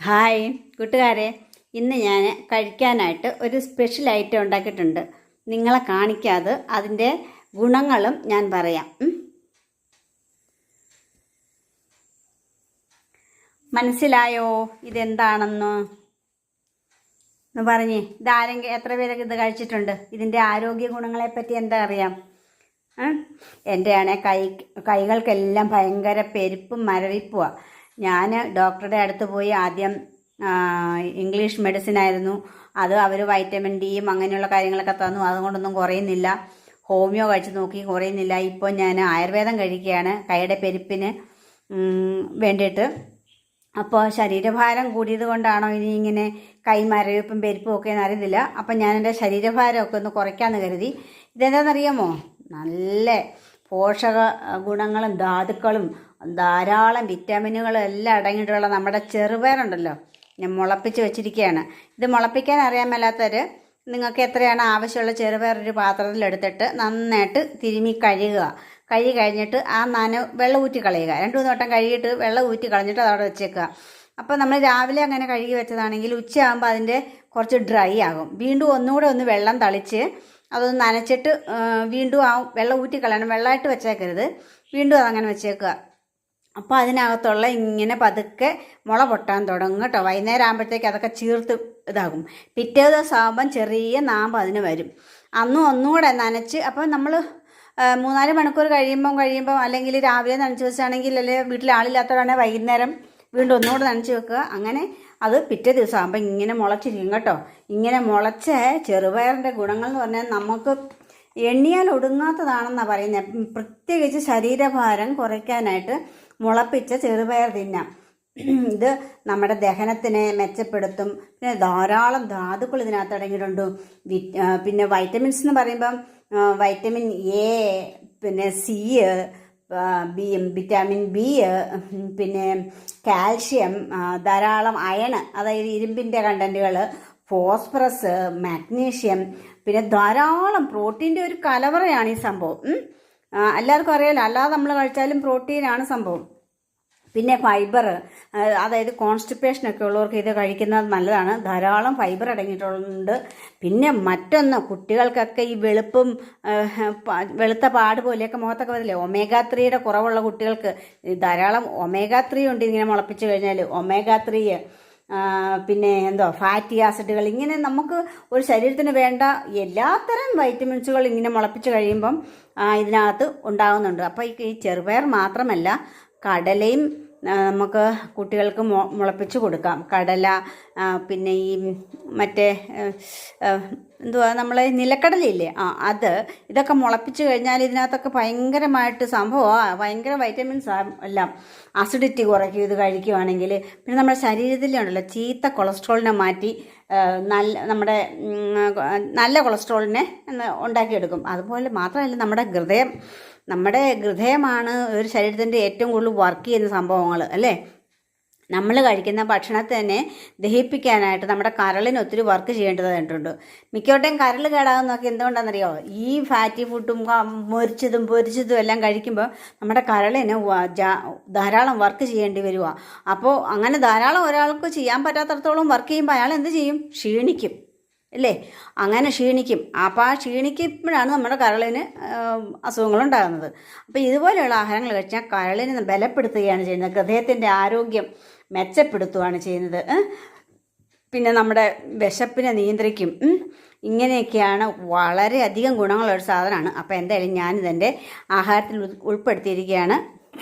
Hi കൂട്ടുകാരെ. ഇന്ന് ഞാൻ കഴിക്കാനായിട്ട് ഒരു സ്പെഷ്യൽ ഐറ്റം ഉണ്ടാക്കിയിട്ടുണ്ട്. നിങ്ങളെ കാണിക്കാതെ അതിന്റെ ഗുണങ്ങളും ഞാൻ പറയാം. മനസ്സിലായോ? ഇതെന്താണെന്ന്? എന്ന് പറഞ്ഞേ. ഇതാരെങ്കിലും എത്ര പേരൊക്കെ ഇത് കഴിച്ചിട്ടുണ്ട്? ഇതിന്റെ ആരോഗ്യ ഗുണങ്ങളെപ്പറ്റി എന്താ അറിയാം? എന്റെ കൈ കൈകൾക്കെല്ലാം ഭയങ്കര പെരുപ്പും മരവിപ്പുമാണ് ഞാൻ ഡോക്ടറുടെ അടുത്ത് പോയി ആദ്യം ഇംഗ്ലീഷ് മെഡിസിൻ ആയിരുന്നു. അത് അവർ വൈറ്റമിൻ ഡിയും അങ്ങനെയുള്ള കാര്യങ്ങളൊക്കെ തന്നു. അതുകൊണ്ടൊന്നും കുറയുന്നില്ല. ഹോമിയോ കഴിച്ച് നോക്കി കുറയുന്നില്ല. ഇപ്പോൾ ഞാൻ ആയുർവേദം കഴിക്കുകയാണ്. കൈയുടെ പെരുപ്പിന് വേണ്ടിയിട്ട്. അപ്പോൾ ശരീരഭാരം കൂടിയത് കൊണ്ടാണോ ഇനി ഇങ്ങനെ കൈ കൈമരവിപ്പും പെരുപ്പും ഒക്കെ എന്ന് അറിയത്തില്ല അപ്പം ഞാൻ എന്റെ ശരീരഭാരമൊക്കെ ഒന്ന് കുറയ്ക്കാമെന്ന് കരുതി. ഇതെന്താണെന്നറിയാമോ നല്ല പോഷക ഗുണങ്ങളും ധാതുക്കളും ധാരാളം വിറ്റാമിനുകളും എല്ലാം അടങ്ങിയിട്ടുള്ള നമ്മുടെ ചെറുപയറുണ്ടല്ലോ ഞാൻ മുളപ്പിച്ച് വെച്ചിരിക്കുകയാണ്. ഇത് മുളപ്പിക്കാൻ അറിയാൻ മേലാത്തവർ നിങ്ങൾക്ക് എത്രയാണ് ആവശ്യമുള്ള ചെറുപയർ ഒരു പാത്രത്തിലെടുത്തിട്ട് നന്നായിട്ട് തിരുമി കഴുകുക. കഴുകി കഴിഞ്ഞിട്ട് ആ നന വെള്ളം ഊറ്റി കളയുക. രണ്ട് മൂന്ന് വട്ടം കഴുകിയിട്ട് വെള്ളം ഊറ്റി കളഞ്ഞിട്ട് അതവിടെ വെച്ചേക്കുക. അപ്പോൾ നമ്മൾ രാവിലെ അങ്ങനെ കഴുകി വെച്ചതാണെങ്കിൽ ഉച്ചയാകുമ്പോൾ അതിന്റെ കുറച്ച് ഡ്രൈ ആകും. വീണ്ടും ഒന്നുകൂടെ ഒന്ന് വെള്ളം തളിച്ച് അതൊന്ന് നനച്ചിട്ട് വീണ്ടും ആ വെള്ളം ഊറ്റി കളയണം. വെള്ളമായിട്ട് വെച്ചേക്കരുത്. വീണ്ടും അതങ്ങനെ വെച്ചേക്കുക. അപ്പോൾ അതിനകത്തുള്ള ഇങ്ങനെ പതുക്കെ മുള പൊട്ടാൻ തുടങ്ങും കേട്ടോ. വൈകുന്നേരം ആകുമ്പോഴത്തേക്ക് അതൊക്കെ ചീർത്ത് ഇതാകും. പിറ്റേ ദിവസം ആകുമ്പം ചെറിയ നാമ്പ് അതിന് വരും. അന്നും ഒന്നുകൂടെ നനച്ച് അപ്പോൾ നമ്മൾ മൂന്നാൽ മണിക്കൂർ കഴിയുമ്പം കഴിയുമ്പം അല്ലെങ്കിൽ രാവിലെ നനച്ച് വെച്ചാണെങ്കിൽ അല്ലെങ്കിൽ വീട്ടിൽ ആളില്ലാത്തവരാണെങ്കിൽ വൈകുന്നേരം വീണ്ടും ഒന്നുകൂടെ നനച്ച് വെക്കുക. അങ്ങനെ അത് പിറ്റേ ദിവസം ഇങ്ങനെ മുളച്ചിരിക്കും കേട്ടോ. ഇങ്ങനെ മുളച്ച ചെറുപയറിന്റെ ഗുണങ്ങൾ എന്ന് പറഞ്ഞാൽ നമുക്ക് എണ്ണിയാൽ ഒടുങ്ങാത്തതാണെന്നാണ് പറയുന്നത് പ്രത്യേകിച്ച് ശരീരഭാരം കുറയ്ക്കാനായിട്ട് മുളപ്പിച്ച ചെറുപയർ തിന്നാം. ഇത് നമ്മുടെ ദഹനത്തിനെ മെച്ചപ്പെടുത്തും. പിന്നെ ധാരാളം ധാതുക്കൾ ഇതിനകത്ത് അടങ്ങിയിട്ടുണ്ട്. പിന്നെ വൈറ്റമിൻസ് എന്ന് പറയുമ്പം വൈറ്റമിൻ എ പിന്നെ സി ബി വിറ്റാമിൻ ബി പിന്നെ കാൽഷ്യം ധാരാളം അയൺ അതായത് ഇരുമ്പിന്റെ കണ്ടന്റുകൾ ഫോസ്ഫറസ് മാഗ്നീഷ്യം പിന്നെ ധാരാളം പ്രോട്ടീന്റെ ഒരു കലവറയാണ് ഈ സംഭവം. എല്ലാവർക്കും അറിയാലോ അല്ലാതെ നമ്മൾ കഴിച്ചാലും പ്രോട്ടീനാണ് സംഭവം. പിന്നെ ഫൈബർ അതായത് കോൺസ്റ്റിപ്പേഷൻ ഒക്കെ ഉള്ളവർക്ക് ഇത് കഴിക്കുന്നത് നല്ലതാണ്. ധാരാളം ഫൈബർ അടങ്ങിയിട്ടുണ്ട്. പിന്നെ മറ്റൊന്ന് കുട്ടികൾക്കൊക്കെ ഈ വെളുപ്പും വെളുത്ത പാട് പോലെയൊക്കെ മുഖത്തൊക്കെ വരില്ലേ? ഒമേഗ ത്രീയുടെ കുറവുള്ള കുട്ടികൾക്ക് ധാരാളം ഒമേഗ ത്രീ ഉണ്ട് ഇങ്ങനെ മുളപ്പിച്ച് കഴിഞ്ഞാൽ ഒമേഗ ത്രീ പിന്നെ എന്തോ ഫാറ്റി ആസിഡുകൾ ഇങ്ങനെ നമുക്ക് ഒരു ശരീരത്തിന് വേണ്ട എല്ലാത്തരം വൈറ്റമിൻസുകൾ ഇങ്ങനെ മുളപ്പിച്ച് കഴിയുമ്പം ഇതിനകത്ത് ഉണ്ടാകുന്നുണ്ട് അപ്പോൾ ഈ ചെറുപയർ മാത്രമല്ല കടലയും നമുക്ക് കുട്ടികൾക്ക് മുളപ്പിച്ച് കൊടുക്കാം. കടല പിന്നെ ഈ മറ്റേ എന്തുവാ നമ്മളെ നിലക്കടലയില്ലേ? ആ അത് ഇതൊക്കെ മുളപ്പിച്ച് കഴിഞ്ഞാൽ ഇതിനകത്തൊക്കെ ഭയങ്കരമായിട്ട് സംഭവമാണ് ഭയങ്കര വൈറ്റമിൻസ് എല്ലാം അസിഡിറ്റി കുറയ്ക്കും ഇത് കഴിക്കുവാണെങ്കിൽ. പിന്നെ നമ്മുടെ ശരീരത്തിലുണ്ടല്ലോ ചീത്ത കൊളസ്ട്രോളിനെ മാറ്റി നല്ല നമ്മുടെ നല്ല കൊളസ്ട്രോളിനെ ഉണ്ടാക്കിയെടുക്കും. അതുപോലെ മാത്രമല്ല നമ്മുടെ ഹൃദയം നമ്മുടെ ഹൃദയമാണ് ഒരു ശരീരത്തിന്റെ ഏറ്റവും കൂടുതൽ വർക്ക് ചെയ്യുന്ന സംഭവങ്ങൾ അല്ലേ? നമ്മൾ കഴിക്കുന്ന ഭക്ഷണത്തെ തന്നെ ദഹിപ്പിക്കാനായിട്ട് നമ്മുടെ കരളിന് ഒത്തിരി വർക്ക് ചെയ്യേണ്ടതായിട്ടുണ്ട് മിക്കവരുടെയും കരൾ കേടാകുന്നൊക്കെ എന്തുകൊണ്ടാണെന്നറിയോ? ഈ ഫാറ്റി ഫുഡും മൊരിച്ചതും പൊരിച്ചതും എല്ലാം കഴിക്കുമ്പോൾ നമ്മുടെ കരളിന് ധാരാളം വർക്ക് ചെയ്യേണ്ടി വരുവാ. അപ്പോൾ അങ്ങനെ ധാരാളം ഒരാൾക്ക് ചെയ്യാൻ പറ്റാത്തടത്തോളം വർക്ക് ചെയ്യുമ്പോൾ അയാൾ എന്ത് ചെയ്യും? ക്ഷീണിക്കും. അല്ലേ? അങ്ങനെ ക്ഷീണിക്കും. അപ്പോൾ ആ ക്ഷീണിക്കുമ്പോഴാണ് നമ്മുടെ കരളിന് അസുഖങ്ങളുണ്ടാകുന്നത്. അപ്പോൾ ഇതുപോലെയുള്ള ആഹാരങ്ങൾ കഴിച്ചാൽ കരളിനെ ബലപ്പെടുത്തുകയാണ് ചെയ്യുന്നത്. ഹൃദയത്തിന്റെ ആരോഗ്യം മെച്ചപ്പെടുത്തുകയാണ് ചെയ്യുന്നത്. പിന്നെ നമ്മുടെ വിശപ്പിനെ നിയന്ത്രിക്കും. ഇങ്ങനെയൊക്കെയാണ് വളരെയധികം ഗുണങ്ങളുള്ള ഒരു സാധനമാണ്. അപ്പോൾ എന്തായാലും ഞാനിതെന്റെ ആഹാരത്തിൽ ഉൾപ്പെടുത്തിയിരിക്കുകയാണ്.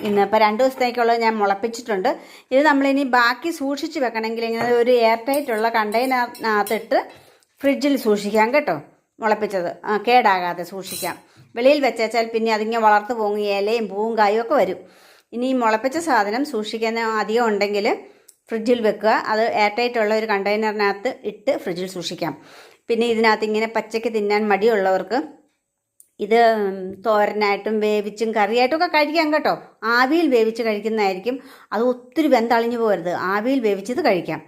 ഇന്ന് ഇപ്പോൾ രണ്ട് ദിവസത്തേക്കുള്ളത് ഞാൻ മുളപ്പിച്ചിട്ടുണ്ട്. ഇത് നമ്മളിനി ബാക്കി സൂക്ഷിച്ച് വെക്കണമെങ്കിൽ ഇങ്ങനെ ഒരു എയർ ടൈറ്റുള്ള കണ്ടെയ്നറിനകത്തിട്ട് ഫ്രിഡ്ജിൽ സൂക്ഷിക്കാം കേട്ടോ മുളപ്പിച്ചത്. കേടാകാതെ സൂക്ഷിക്കാം. വെളിയിൽ വെച്ചാൽ പിന്നെ അതിങ്ങനെ വളർത്ത് പോങ്ങി ഇലയും പൂവും കായും ഒക്കെ വരും. ഇനി ഈ മുളപ്പിച്ച സാധനം സൂക്ഷിക്കാൻ അധികം ഉണ്ടെങ്കിൽ ഫ്രിഡ്ജിൽ വെക്കുക. അത് എയർ ഉള്ള ഒരു കണ്ടെയ്നറിനകത്ത് ഇട്ട് ഫ്രിഡ്ജിൽ സൂക്ഷിക്കാം. പിന്നെ ഇതിനകത്ത് ഇങ്ങനെ പച്ചയ്ക്ക് തിന്നാൻ മടിയുള്ളവർക്ക് ഇത് തോരനായിട്ടും വേവിച്ചും കറിയായിട്ടും ഒക്കെ കഴിക്കാം കേട്ടോ. ആവിയിൽ വേവിച്ച് കഴിക്കുന്നതായിരിക്കും. അത് ഒത്തിരി വെന്തളിഞ്ഞു പോകരുത്. ആവിയിൽ വേവിച്ചത് കഴിക്കാം.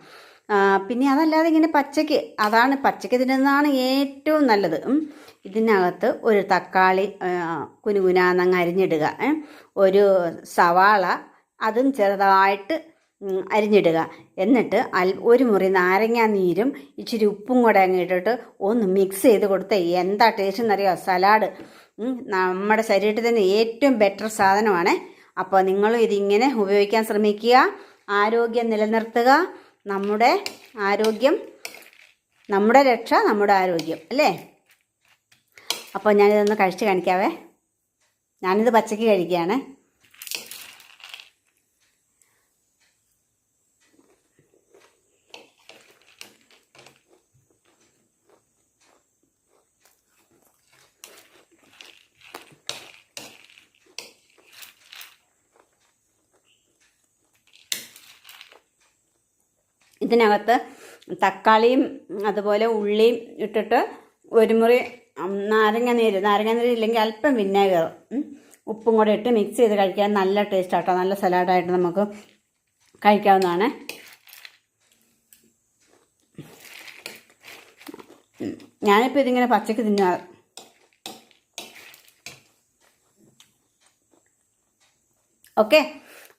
പിന്നെ അതല്ലാതെ ഇങ്ങനെ പച്ചക്ക് അതാണ് പച്ചയ്ക്ക് തിന്നുന്നതാണ് ഏറ്റവും നല്ലത്. ഇതിനകത്ത് ഒരു തക്കാളി കുനുകുനാന്നങ്ങ് അരിഞ്ഞിടുക. ഒരു സവാള അതും ചെറുതായിട്ട് അരിഞ്ഞിടുക. എന്നിട്ട് അൽ ഒരു മുറി നാരങ്ങാ നീരും ഇച്ചിരി ഉപ്പും കൂടെ അങ്ങ് ഇട്ടിട്ട് ഒന്ന് മിക്സ് ചെയ്ത് കൊടുത്ത്. എന്താ ടേസ്റ്റ് എന്നറിയോ? സലാഡ് നമ്മുടെ ശരീരത്തിൽ തന്നെ ഏറ്റവും ബെറ്റർ സാധനമാണ്. അപ്പോൾ നിങ്ങളും ഇതിങ്ങനെ ഉപയോഗിക്കാൻ ശ്രമിക്കുക. ആരോഗ്യം നിലനിർത്തുക. നമ്മുടെ ആരോഗ്യം നമ്മുടെ രക്ഷ നമ്മുടെ ആരോഗ്യം അല്ലേ? അപ്പോൾ ഞാനിതൊന്ന് കഴിച്ച് കാണിക്കാവേ. ഞാനിത് പച്ചയ്ക്ക് കഴിക്കുകയാണ്. ഇതിനകത്ത് തക്കാളിയും അതുപോലെ ഉള്ളിയും ഇട്ടിട്ട് ഒരു മുറി നാരങ്ങ നീര്. നാരങ്ങ നീര് ഇല്ലെങ്കിൽ അല്പം വിനാഗർ ഉപ്പും കൂടെ ഇട്ട് മിക്സ് ചെയ്ത് കഴിക്കാൻ നല്ല ടേസ്റ്റ് ആട്ടോ. നല്ല സലാഡായിട്ട് നമുക്ക് കഴിക്കാവുന്നതാണ്. ഞാനിപ്പോൾ ഇതിങ്ങനെ പച്ചക്ക് തിന്നാ. ഓക്കെ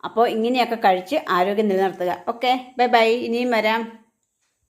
അപ്പോൾ ഇങ്ങനെയൊക്കെ കഴിച്ച് ആരോഗ്യം നിലനിർത്തുക. ഓക്കെ ബൈ ബൈ ഇനിയും വരാം.